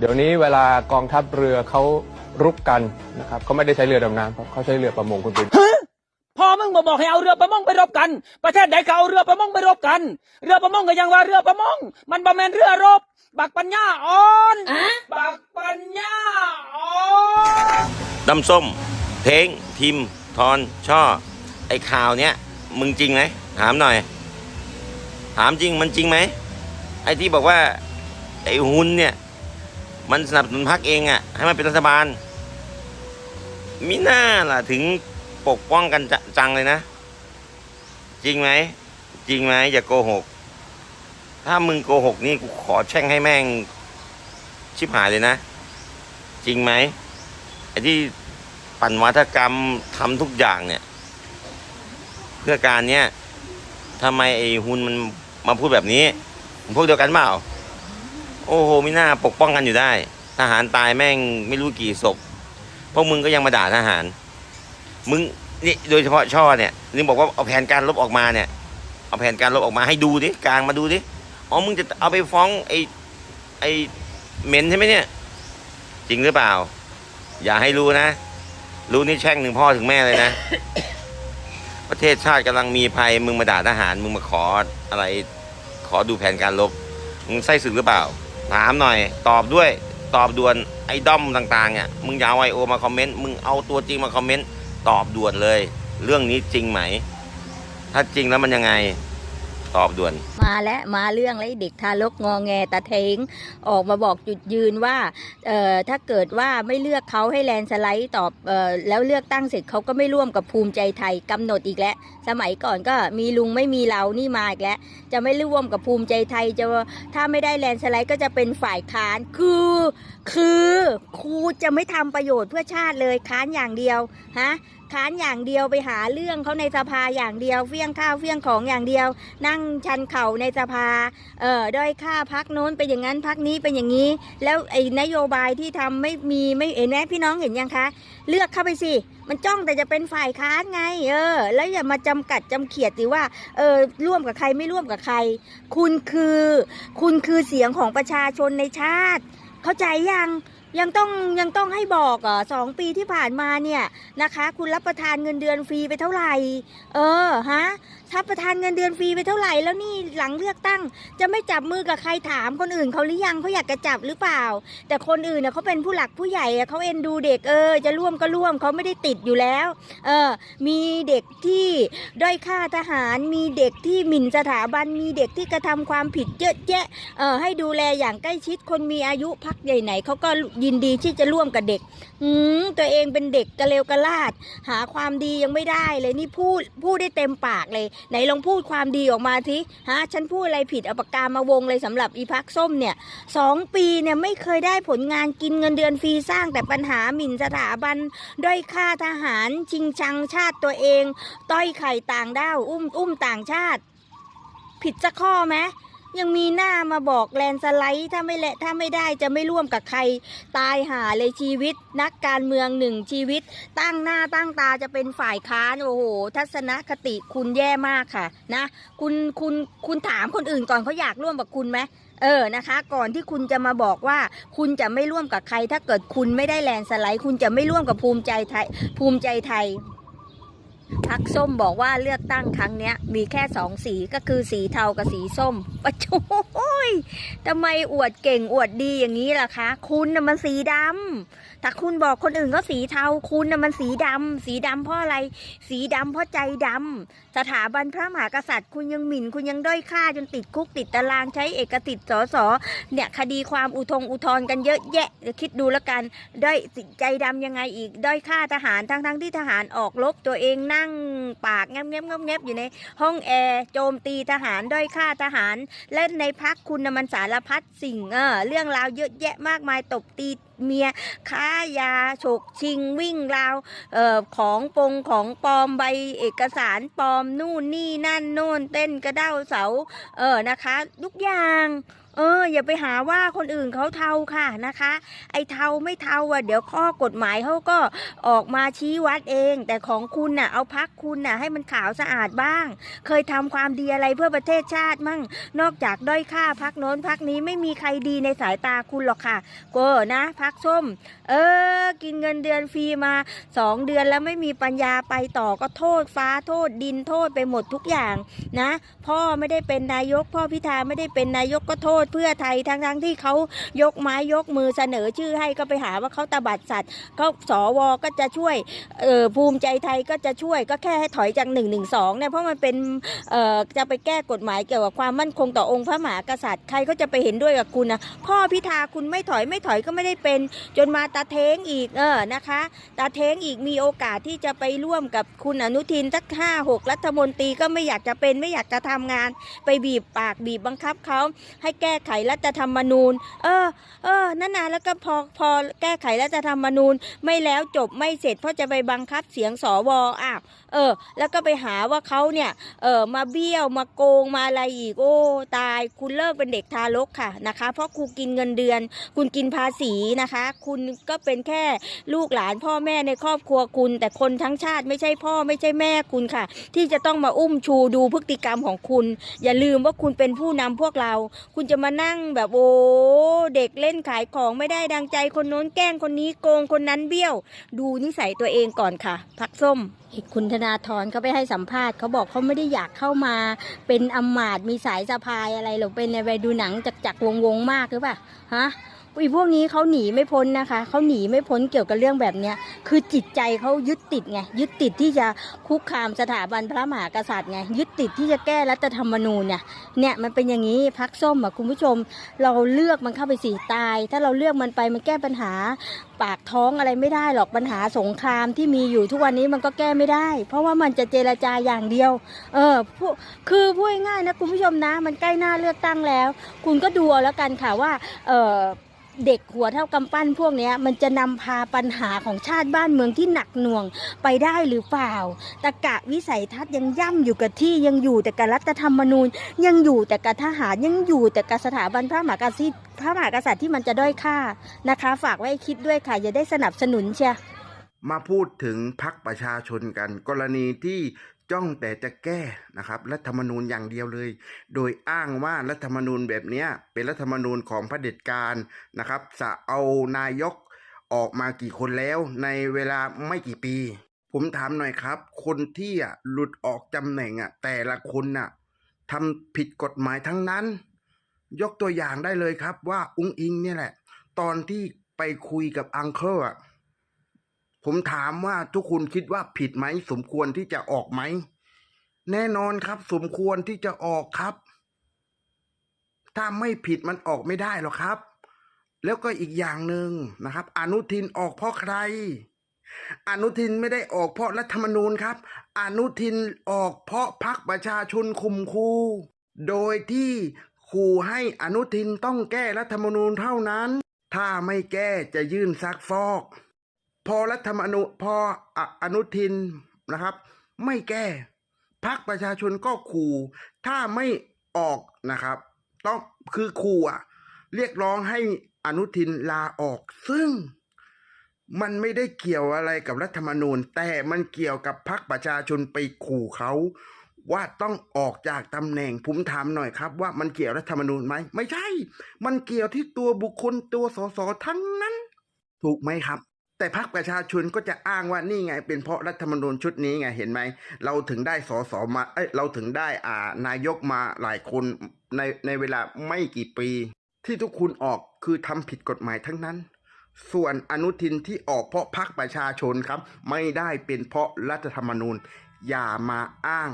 เดี๋ยวนี้เวลากองทัพเรือเขารุกกันนะครับเขาไม่ได้ใช้เรือดำน้ำครับเขาใช้เรือประมงคุณปินพ่อมึงบอกบอกให้เอาเรือประมงไปรบกัน ประเทศใดก็เอาเรือประมงไปรบกัน เรือประมงก็ยังว่าเรือประมง มันบ่แม่นเรือรบ บักปัญญาอ่อนบักปัญญาอ่อนดำส้มเท้งทิมทอน ช่อ ไอ้ข่าวเนี้ย มึงจริงไหมถามหน่อย ถามจริงมันจริงไหมไอ้ที่บอกว่าไอ้หุนเนี่ย มันสนับสนุนพรรคเองอะ่ะ ให้มันเป็นรัฐบาลมิน่าล่ะถึงปกป้องกันจจังเลยนะ จริงไหม จริงไหมอย่าโกหก ถ้ามึงโกหกนี่กูขอแช่งให้แม่ง ชิบหายเลยนะ จริงไหมไอ้ที่ปั่นวัฒกรรมทำทุกอย่างเนี่ย เพื่อการเนี้ยทำไมไอ้ฮุนมันมาพูดแบบนี้ พวกเดียวกันเปล่า โอ้โหไม่น่าปกป้องกันอยู่ได้ ทหารตายแม่งไม่รู้กี่ศพพวกมึงก็ยังมาด่าทหาร มึงนี่โดยเฉพาะช่อเนี่ยนึงบอกว่าเอาแผนการลบออกมาเนี่ย เอาแผนการลบออกมาให้ดูดิกลางมาดูดิอ๋อมึงจะเอาไปฟ้องไอ้ไอ้เหม็นใช่ไหมเนี่ย จริงหรือเปล่า อย่าให้รู้นะ รู้นี่แช่งหนึ่งพ่อถึงแม่เลยนะ ประเทศชาติกำลังมีภัยมึงมาด่าทหาร มึงมาขออะไร ขอดูแผนการลบมึงไส้ศึกหรือเปล่า ถามหน่อย ตอบด้วยตอบด่วนไอ้ด้อมต่างๆเนี่ยมึงอย่าเอาไอโอมาคอมเมนต์มึงเอาตัวจริงมาคอมเมนต์ตอบด่วนเลย เรื่องนี้จริงไหม ถ้าจริงแล้วมันยังไง ตอบด่วน มาแล้วมาเรื่องแล้วไอ้เด็กทารกงอแงตาเทงออกมาบอกจุดยืนว่าเอ่อถ้าเกิดว่าไม่เลือกเขาให้แลนสไลด์ตอบเอ่อแล้วเลือกตั้งเสร็จเขาก็ไม่ร่วมกับภูมิใจไทยกำหนดอีกแล้ว สมัยก่อนก็มีลุงไม่มีเรานี่มาอีกแล้ว จะไม่ร่วมกับภูมิใจไทยจะถ้าไม่ได้แลนสไลด์ก็จะเป็นฝ่ายค้านคือ คือครูจะไม่ทำประโยชน์เพื่อชาติเลยค้านอย่างเดียวฮะ ค้านอย่างเดียวไปหาเรื่องเขาในสภาอย่างเดียวเฟี้ยงข้าวเฟี้ยงของอย่างเดียว นั่งชันเข่าในสภาเอ่อด้อยค่าพักโน้นเป็นอย่างนั้นพักนี้เป็นอย่างนี้ แล้วไอ้นโยบายที่ทำไม่มีไม่เห็นไหมพี่น้องเห็นยังคะ เลือกเข้าไปสิมันจ้องแต่จะเป็นฝ่ายค้านไงเออ แล้วอย่ามาจำกัดจำเขียดสิว่าเออร่วมกับใครไม่ร่วมกับใคร คุณคือ คุณคือเสียงของประชาชนในชาติ เข้าใจยัง ยังต้องยังต้องให้บอกอะสองปีที่ผ่านมาเนี่ยนะคะ คุณรับประทานเงินเดือนฟรีไปเท่าไหร่ เออฮะรับประทานเงินเดือนฟรีไปเท่าไหร่แล้วนี่หลังเลือกตั้ง จะไม่จับมือกับใครถามคนอื่นเขาหรือยังเขาอยากจะจับหรือเปล่า แต่คนอื่นเน่ะเขาเป็นผู้หลักผู้ใหญ่เขาเอ็นดูเด็กเออ จะร่วมก็ร่วมเขาไม่ได้ติดอยู่แล้ว เออ มีเด็กที่ด้อยค่าทหาร มีเด็กที่หมิ่นสถาบันมีเด็กที่กระทำความผิดเยอะแยะเออให้ดูแลอย่างใกล้ชิดคนมีอายุพักใหญ่ไหนเขาก็ยินดีที่จะร่วมกับเด็ก อืมตัวเองเป็นเด็กกระเลวกระลาด หาความดียังไม่ได้เลยนี่พูดพูดได้เต็มปากเลย ไหนลองพูดความดีออกมาทีฮะฉันพูดอะไรผิดเอาปากกามาวงเลยสำหรับอีพักส้มเนี่ยสองปีเนี่ยไม่เคยได้ผลงานกินเงินเดือนฟรีสร้างแต่ปัญหาหมิ่นสถาบันด้อยค่าทหารชิงชังชาติตัวเอง ต้อยไข่ต่างด้าวอุ้มอุ้มต่างชาติ ผิดสักข้อไหม ยังมีหน้ามาบอกแลนสไลด์ถ้าไม่และถ้าไม่ได้จะไม่ร่วมกับใคร ตายหาเลยชีวิต นักการเมืองหนึ่งชีวิต ตั้งหน้าตั้งตาจะเป็นฝ่ายค้านโอ้โห ทัศนคติคุณแย่มากค่ะนะคุณคุณคุณถามคนอื่นก่อนเขาอยากร่วมกับคุณไหมเออนะคะ ก่อนที่คุณจะมาบอกว่า คุณจะไม่ร่วมกับใคร ถ้าเกิดคุณไม่ได้แลนสไลด์ คุณจะไม่ร่วมกับภูมิใจไทยภูมิใจไทย พักส้มบอกว่าเลือกตั้งครั้งเนี้ย มีแค่สองสีก็คือสีเทากับสีส้มปะโจ้ยทำไมอวดเก่งอวดดีอย่างนี้ล่ะคะ คุณน่ะมันสีดำถ้าคุณบอกคนอื่นก็สีเทา คุณน่ะมันสีดำสีดำเพราะอะไร สีดำเพราะใจดำสถาบันพระมหากษัตริย์ คุณยังหมิ่น คุณยังด้อยค่าจนติดคุกติดตารางใช้เอกสิทธิ์สสเนี่ยคดีความอุทงอุทธร์กันเยอะแยะคิดดูแล้วกันด้อยสิใจดำยังไงอีกด้อยค่าทหารทั้งทั้งที่ทหารออกรบตัวเองนั่งปากแงบแงบแงบแงบอยู่ในห้องแอร์โจมตีทหารด้อยค่าทหาร และในพักคุณนมันสารพัดสิ่งเออเรื่องราวเยอะแยะมากมายตบตี เมีย ค้ายา ฉกชิงวิ่งราวเอ่อของปงของปลอมใบเอกสารปลอมนู่นนี่นั่นโน่นเต้นกระเด้าเสาเออนะคะทุกอย่าง อเออ อย่าไปหาว่าคนอื่นเขาเทาค่ะนะคะ ไอ้เทาไม่เทาอะเดี๋ยวข้อกฎหมายเขาก็ออกมาชี้วัดเอง แต่ของคุณน่ะเอาพักคุณน่ะให้มันขาวสะอาดบ้าง เคยทำความดีอะไรเพื่อประเทศชาติมั่ง นอกจากด้อยค่าพักโน้นพักนี้ไม่มีใครดีในสายตาคุณหรอกค่ะก็นะพักส้ม เออ กินเงินเดือนฟรีมาสองเดือนแล้วไม่มีปัญญาไปต่อก็โทษฟ้าโทษดินโทษไปหมดทุกอย่างนะ พ่อไม่ได้เป็นนายก พ่อพิธาไม่ได้เป็นนายกก็โทษเพื่อไทยทั้งทั้งๆที่เขายกไม้ยกมือเสนอชื่อให้ก็ไปหาว่าเขาตบัดสัตว์ก็สวก็จะช่วยภูมิใจไทยก็จะช่วยก็แค่ให้ถอยจากหนึ่งหนึ่งสองเนี่ยเพราะมันเป็นจะไปแก้กฎหมายเกี่ยวกับความมั่นคงต่อองค์พระมหากษัตริย์ใครก็จะไปเห็นด้วยกับคุณนะพ่อพิธาคุณไม่ถอยไม่ถอยก็ไม่ได้เป็น จนมาตาเท้งอีกเออนะคะตาเท้งอีกมีโอกาสที่จะไปร่วมกับคุณอนุทินสักห้าหกรัฐมนตรีก็ไม่อยากจะเป็นไม่อยากจะทำงาน ไปบีบปากบีบบังคับเขาให้แก้ก้ไขรัฐธรรมนูญ เออ เออ นั่นนะแล้วก็พอพอแก้ไขรัฐธรรมนูญ ไม่แล้วจบไม่เสร็จเพราะจะไปบังคับเสียงสวอ้าวเออ แล้วก็ไปหาว่าเขาเนี่ย เออมาเบี้ยวมาโกงมาอะไรอีก โอ้ตายคุณเลิกเป็นเด็กทารกค่ะนะคะ เพราะครูกินเงินเดือน คุณกินภาษีนะคะ คุณก็เป็นแค่ลูกหลานพ่อแม่ในครอบครัวคุณ แต่คนทั้งชาติไม่ใช่พ่อไม่ใช่แม่คุณค่ะ ที่จะต้องมาอุ้มชูดูพฤติกรรมของคุณ อย่าลืมว่าคุณเป็นผู้นำพวกเรา คุณจะมานั่งแบบโอ้เด็กเล่นขายของไม่ได้ดังใจคนโน้นแกล้งคนนี้โกงคนนั้นเบี้ยว ดูนิสัยตัวเองก่อนค่ะ พักส้มอีกคุณธนาธรเขาไปให้สัมภาษณ์เขาบอกเขาไม่ได้อยากเข้ามาเป็นอมาตมีสายสะพายอะไรหรอกเป็นอะไรดูหนังจักจักวงวงมากหรือเปล่าฮะ อีพวกนี้เขาหนีไม่พ้นนะคะเขาหนีไม่พ้นเกี่ยวกับเรื่องแบบเนี้ยคือจิตใจเขายึดติดไงยึดติดที่จะคุกคามสถาบันพระมหากษัตริย์ไงยึดติดที่จะแก้รัฐธรรมนูญเนี่ยเนี่ยมันเป็นอย่างนี้พักส้มอะคุณผู้ชม เราเลือกมันเข้าไปสีตาย ถ้าเราเลือกมันไปมันแก้ปัญหา ปากท้องอะไรไม่ได้หรอกปัญหาสงครามที่มีอยู่ทุกวันนี้มันก็แก้ไม่ได้ เพราะว่ามันจะเจรจาอย่างเดียว เออพูดคือพูดง่ายนะคุณผู้ชมนะ มันใกล้หน้าเลือกตั้งแล้ว คุณก็ดูเอาแล้วกันค่ะว่าเออ เด็กหัวเท่ากำปั้นพวกนี้มันจะนำพาปัญหาของชาติบ้านเมืองที่หนักหน่วงไปได้หรือเปล่า ตะกะวิสัยทัศน์ยังย่ำอยู่กับที่ยังอยู่แต่กับรัฐธรรมนูญ ยังอยู่แต่กับทหารยังอยู่แต่กับสถาบันพระมหากษัตริย์พระมหากษัตริย์ที่มันจะด้อยค่านะคะ ฝากไว้คิดด้วยค่ะ อย่าได้สนับสนุนเชียมาพูดถึงพักประชาชนกัน กรณีที่ จ้องแต่จะแก้นะครับรัฐธรรมนูญอย่างเดียวเลย โดยอ้างว่ารัฐธรรมนูญแบบนี้เป็นรัฐธรรมนูญของเผด็จการนะครับจะเอานายกออกมากี่คนแล้วในเวลาไม่กี่ปี ผมถามหน่อยครับ คนที่อะหลุดออกตำแหน่งอะแต่ละคนน่ะทำผิดกฎหมายทั้งนั้น ยกตัวอย่างได้เลยครับว่าอุ้งอิงเนี่ยแหละ ตอนที่ไปคุยกับอังเคิลอะ ผมถามว่าทุกคุณคิดว่าผิดไหมสมควรที่จะออกไหม แน่นอนครับ สมควรที่จะออกครับ ถ้าไม่ผิดมันออกไม่ได้หรอกครับ แล้วก็อีกอย่างหนึ่งนะครับ อนุทินออกเพราะใคร อนุทินไม่ได้ออกเพราะรัฐธรรมนูญครับ อนุทินออกเพราะพักประชาชนคุมคูโดยที่ขู่ให้อนุทินต้องแก้รัฐธรรมนูญเท่านั้น ถ้าไม่แก้จะยื่นซักฟอก อรัฐธรรมนูพอออนุทินนะครับ ไม่แก้พักประชาชนก็ขู่ถ้าไม่ออกนะครับ ต้องคือขู่อะเรียกร้องให้อนุทินลาออก ซึ่งมันไม่ได้เกี่ยวอะไรกับรัฐธรรมนูญ แต่มันเกี่ยวกับพักประชาชนไปขู่เขาว่าต้องออกจากตำแหน่งผมถามหน่อยครับ ว่ามันเกี่ยวรัฐธรรมนูญไหมไม่ใช่ มันเกี่ยวที่ตัวบุคคลตัวสสทั้งนั้น ถูกไหมครับ แต่พรรคประชาชนก็จะอ้างว่านี่ไง เป็นเพราะรัฐธรรมนูญชุดนี้ไงเห็นไหม เราถึงได้สสมาเอ้ยเราถึงได้อ่านายกมาหลายคนในในเวลาไม่กี่ปี ที่ทุกคุณออกคือทำผิดกฎหมายทั้งนั้น ส่วนอนุทินที่ออกเพราะพรรคประชาชนครับ ไม่ได้เป็นเพราะรัฐธรรมนูญ อย่ามาอ้าง